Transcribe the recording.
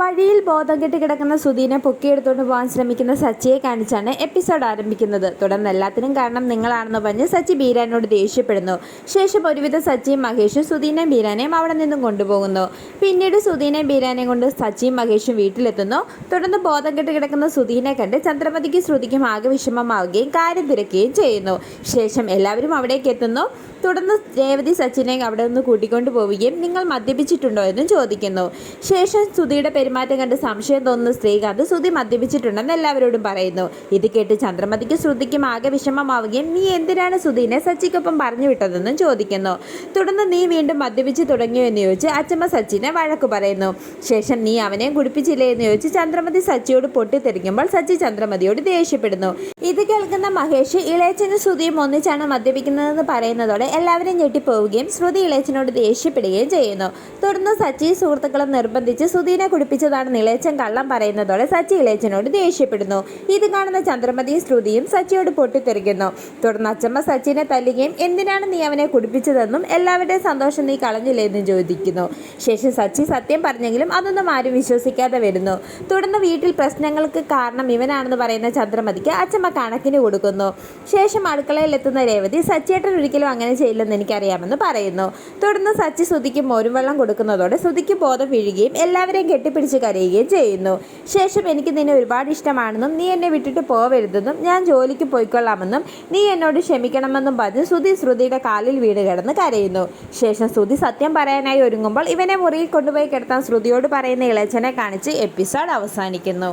വഴിയിൽ ബോധം കെട്ടി കിടക്കുന്ന സുധീനെ പൊക്കിയെടുത്തുകൊണ്ട് പോകാൻ ശ്രമിക്കുന്ന സച്ചിയെ കാണിച്ചാണ് എപ്പിസോഡ് ആരംഭിക്കുന്നത്. തുടർന്ന് എല്ലാത്തിനും കാരണം നിങ്ങളാണെന്ന് പറഞ്ഞ് സച്ചി ബീരാനോട് ദേഷ്യപ്പെടുന്നു. ശേഷം ഒരുവിധ സച്ചിയും മഹേഷും സുധീനെയും ബീരാനെയും അവിടെ നിന്നും കൊണ്ടുപോകുന്നു. പിന്നീട് സുധീനെ ബീരാനെയും കൊണ്ട് സച്ചിയും മഹേഷും വീട്ടിലെത്തുന്നു. തുടർന്ന് ബോധം കെട്ട് കിടക്കുന്ന സുധീനെ കണ്ട് ചന്ദ്രമതിക്ക് ശ്രുതിക്കും ആകെ വിഷമമാവുകയും കാര്യം തിരക്കുകയും ചെയ്യുന്നു. ശേഷം എല്ലാവരും അവിടേക്ക് എത്തുന്നു. തുടർന്ന് രേവതി സച്ചിനെ അവിടെ നിന്ന് കൂട്ടിക്കൊണ്ടു പോവുകയും നിങ്ങൾ മദ്യപിച്ചിട്ടുണ്ടോ എന്നും ചോദിക്കുന്നു. ശേഷം സുധിയുടെ പെരുമാറ്റം കണ്ട് സംശയം തോന്നുന്ന ശ്രീകാന്ത് സുധി മദ്യപിച്ചിട്ടുണ്ടെന്ന് എല്ലാവരോടും പറയുന്നു. ഇത് കേട്ട് ചന്ദ്രമതിക്ക് ശ്രുതിക്കും ആകെ വിഷമമാവുകയും നീ എന്തിനാണ് സുധീനെ സച്ചിക്കൊപ്പം പറഞ്ഞു വിട്ടതെന്നും ചോദിക്കുന്നു. തുടർന്ന് നീ വീണ്ടും മദ്യപിച്ച് തുടങ്ങിയോ എന്ന് ചോദിച്ച് അച്ചമ്മ സച്ചിനെ വഴക്കു പറയുന്നു. ശേഷം നീ അവനെ കുടിപ്പിച്ചില്ലേ എന്ന് ചോദിച്ച് ചന്ദ്രമതി സച്ചിയോട് പൊട്ടിത്തെറിക്കുമ്പോൾ സച്ചി ചന്ദ്രമതിയോട് ദേഷ്യപ്പെടുന്നു. ഇത് കേൾക്കുന്ന മഹേഷ് ഇളയച്ചനും ശ്രുതിയും ഒന്നിച്ചാണ് മദ്യപിക്കുന്നതെന്ന് പറയുന്നതോടെ എല്ലാവരും ഞെട്ടിപ്പോവുകയും ശ്രുതി ഇളയച്ചനോട് ദേഷ്യപ്പെടുകയും ചെയ്യുന്നു. തുടർന്ന് സച്ചി സുഹൃത്തുക്കളും നിർബന്ധിച്ച് സുധീനെ കുടിപ്പിച്ചതാണ് ഇളയച്ചൻ കള്ളം പറയുന്നതോടെ സച്ചി ഇളയച്ചനോട് ദേഷ്യപ്പെടുന്നു. ഇത് കാണുന്ന ചന്ദ്രമതിയും ശ്രുതിയും സച്ചിയോട് പൊട്ടിത്തെറിക്കുന്നു. തുടർന്ന് അച്ചമ്മ സച്ചിനെ തല്ലുകയും എന്തിനാണ് നീ അവനെ കുടിപ്പിച്ചതെന്നും എല്ലാവരുടെയും സന്തോഷം നീ കളഞ്ഞില്ലേ? എന്നും ചോദിക്കുന്നു. ശേഷം സച്ചി സത്യം പറഞ്ഞെങ്കിലും അതൊന്നും ആരും വിശ്വസിക്കാതെ വരുന്നു. തുടർന്ന് വീട്ടിൽ പ്രശ്നങ്ങൾക്ക് കാരണം ഇവനാണെന്ന് പറയുന്ന ചന്ദ്രമതിക്ക് അച്ഛമ്മ കണക്കിന് കൊടുക്കുന്നു. ശേഷം അടുക്കളയിൽ എത്തുന്ന രേവതി സച്ചിയേട്ടൻ ഒരിക്കലും അങ്ങനെ ചെയ്യില്ലെന്ന് എനിക്കറിയാമെന്ന് പറയുന്നു. തുടർന്ന് സച്ചി ശ്രുതിക്ക് മോരും വെള്ളം കൊടുക്കുന്നതോടെ ശ്രുതിക്ക് ബോധം വീഴുകയും എല്ലാവരെയും കെട്ടിപ്പിടിച്ച് കരയുകയും ചെയ്യുന്നു. ശേഷം എനിക്ക് നിന്നെ ഒരുപാട് ഇഷ്ടമാണെന്നും നീ എന്നെ വിട്ടിട്ട് പോവരുതെന്നും ഞാൻ ജോലിക്ക് പോയിക്കൊള്ളാമെന്നും നീ എന്നോട് ക്ഷമിക്കണമെന്നും പറഞ്ഞ് ശ്രുതി ശ്രുതിയുടെ കാലിൽ വീണ് കിടന്ന് കരയുന്നു. ശേഷം ശ്രുതി സത്യം പറയാനായി ഒരുങ്ങുമ്പോൾ ഇവനെ മുറിയിൽ കൊണ്ടുപോയി കിടത്താൻ ശ്രുതിയോട് പറയുന്ന ഇളച്ചനെ കാണിച്ച് എപ്പിസോഡ് അവസാനിക്കുന്നു.